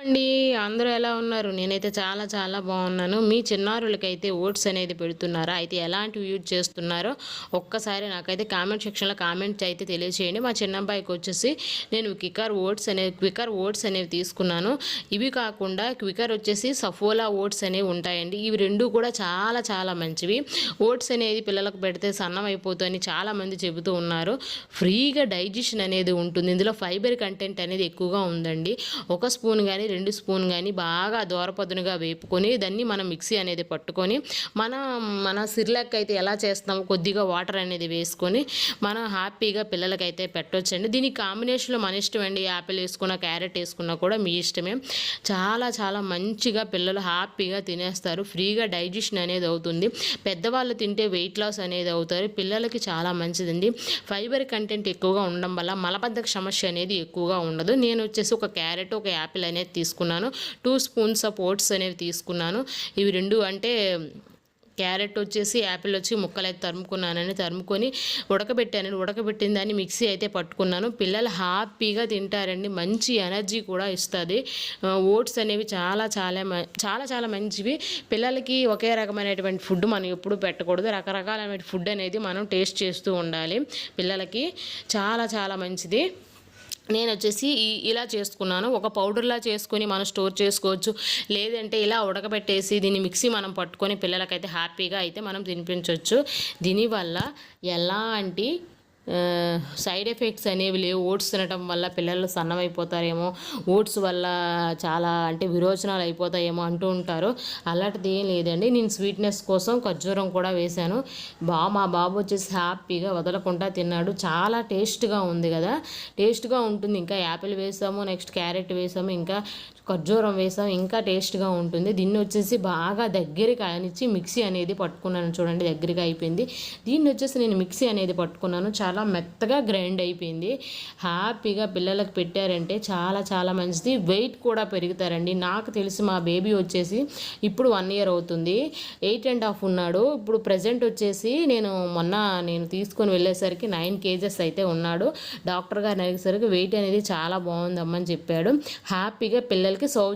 అండి అందరూ ఎలా ఉన్నారు? నేనైతే చాలా చాలా బాగున్నాను. మీ చిన్నారులకైతే ఓట్స్ అనేది పెడుతున్నారా? అయితే ఎలాంటివి యూజ్ చేస్తున్నారో ఒక్కసారి నాకైతే కామెంట్ సెక్షన్లో కామెంట్స్ అయితే తెలియచేయండి. మా చిన్నబ్బాయికి వచ్చేసి నేను క్వికర్ ఓట్స్ అనేవి క్వికర్ ఓట్స్ అనేవి తీసుకున్నాను. ఇవి కాకుండా క్వికర్ వచ్చేసి సఫోలా ఓట్స్ అనేవి ఉంటాయండి. ఇవి రెండు కూడా చాలా చాలా మంచివి. ఓట్స్ అనేది పిల్లలకు పెడితే సన్నం అయిపోతుందని చాలామంది చెబుతూ ఉన్నారు. ఫ్రీగా డైజెషన్ అనేది ఉంటుంది. ఇందులో ఫైబర్ కంటెంట్ అనేది ఎక్కువగా ఉందండి. ఒక స్పూన్ కానీ రెండు స్పూన్ కానీ బాగా దూరపదునుగా వేపుకొని దాన్ని మనం మిక్సీ అనేది పట్టుకొని మన మన సిర్లాక్ అయితే ఎలా చేస్తామో కొద్దిగా వాటర్ అనేది వేసుకొని మనం హ్యాపీగా పిల్లలకైతే పెట్టొచ్చండి. దీనికి కాంబినేషన్లో మన ఇష్టం అండి యాపిల్ వేసుకున్న క్యారెట్ వేసుకున్నా కూడా మీ ఇష్టమే. చాలా చాలా మంచిగా పిల్లలు హ్యాపీగా తినేస్తారు. ఫ్రీగా డైజెషన్ అనేది అవుతుంది. పెద్దవాళ్ళు తింటే వెయిట్ లాస్ అనేది అవుతారు. పిల్లలకి చాలా మంచిదండి. ఫైబర్ కంటెంట్ ఎక్కువగా ఉండడం వల్ల మలబద్ధక సమస్య అనేది ఎక్కువగా ఉండదు. నేను వచ్చేసి ఒక క్యారెట్ ఒక యాపిల్ అనేది తీసుకున్నాను. టూ స్పూన్స్ ఆఫ్ ఓట్స్ అనేవి తీసుకున్నాను. ఇవి రెండు అంటే క్యారెట్ వచ్చేసి యాపిల్ వచ్చి ముక్కలు అయితే తరుముకున్నానని తరుముకొని ఉడకబెట్టాను. ఉడకబెట్టిన దాన్ని మిక్సీ అయితే పట్టుకున్నాను. పిల్లలు హ్యాపీగా తింటారండి. మంచి ఎనర్జీ కూడా ఇస్తుంది. ఓట్స్ అనేవి చాలా చాలా చాలా చాలా మంచివి. పిల్లలకి ఒకే రకమైనటువంటి ఫుడ్ మనం ఎప్పుడు పెట్టకూడదు. రకరకాలైన ఫుడ్ అనేది మనం టేస్ట్ చేస్తూ ఉండాలి పిల్లలకి. చాలా చాలా మంచిది. నేను వచ్చేసి ఇలా చేసుకున్నాను. ఒక పౌడర్లా చేసుకొని మనం స్టోర్ చేసుకోవచ్చు. లేదంటే ఇలా ఉడకబెట్టేసి దీన్ని మిక్సీ మనం పట్టుకొని పిల్లలకైతే హ్యాపీగా అయితే మనం తినిపించవచ్చు దీనివల్ల ఎలాంటి సైడ్ ఎఫెక్ట్స్ అనేవి లేవు. ఓట్స్ తినటం వల్ల పిల్లలు సన్నమైపోతారేమో. ఓట్స్ వల్ల చాలా అంటే విరోచనాలు అయిపోతాయేమో అంటూ ఉంటారు. అలాంటిది ఏం లేదండి. నేను స్వీట్నెస్ కోసం ఖర్జూరం కూడా వేశాను. బా మా బాబు వచ్చేసి హ్యాపీగా వదలకుండా తిన్నాడు. చాలా టేస్ట్గా ఉంది కదా. టేస్ట్గా ఉంటుంది. ఇంకా యాపిల్ వేసాము నెక్స్ట్ క్యారెట్ వేసాము ఇంకా ఖర్జూరం వేసాం ఇంకా టేస్ట్గా ఉంటుంది. దీన్ని వచ్చేసి బాగా దగ్గరికి అనిచ్చి మిక్సీ అనేది పట్టుకున్నాను. చూడండి దగ్గరగా అయిపోయింది. దీన్ని వచ్చేసి నేను మిక్సీ అనేది పట్టుకున్నాను. చాలా చాలా మెత్తగా గ్రైండ్ అయిపోయింది. హ్యాపీగా పిల్లలకు పెట్టారంటే చాలా చాలా మంచిది. వెయిట్ కూడా పెరుగుతారండి. నాకు తెలిసి మా బేబీ వచ్చేసి ఇప్పుడు వన్ ఇయర్ అవుతుంది. ఎయిట్ అండ్ హాఫ్ ఉన్నాడు. ఇప్పుడు ప్రజెంట్ వచ్చేసి నేను మొన్న నేను తీసుకొని వెళ్ళేసరికి నైన్ కేజెస్ అయితే ఉన్నాడు. డాక్టర్ గారు అడిగేసరికి వెయిట్ అనేది చాలా బాగుందమ్మని చెప్పాడు. హ్యాపీగా పిల్లలకి సౌ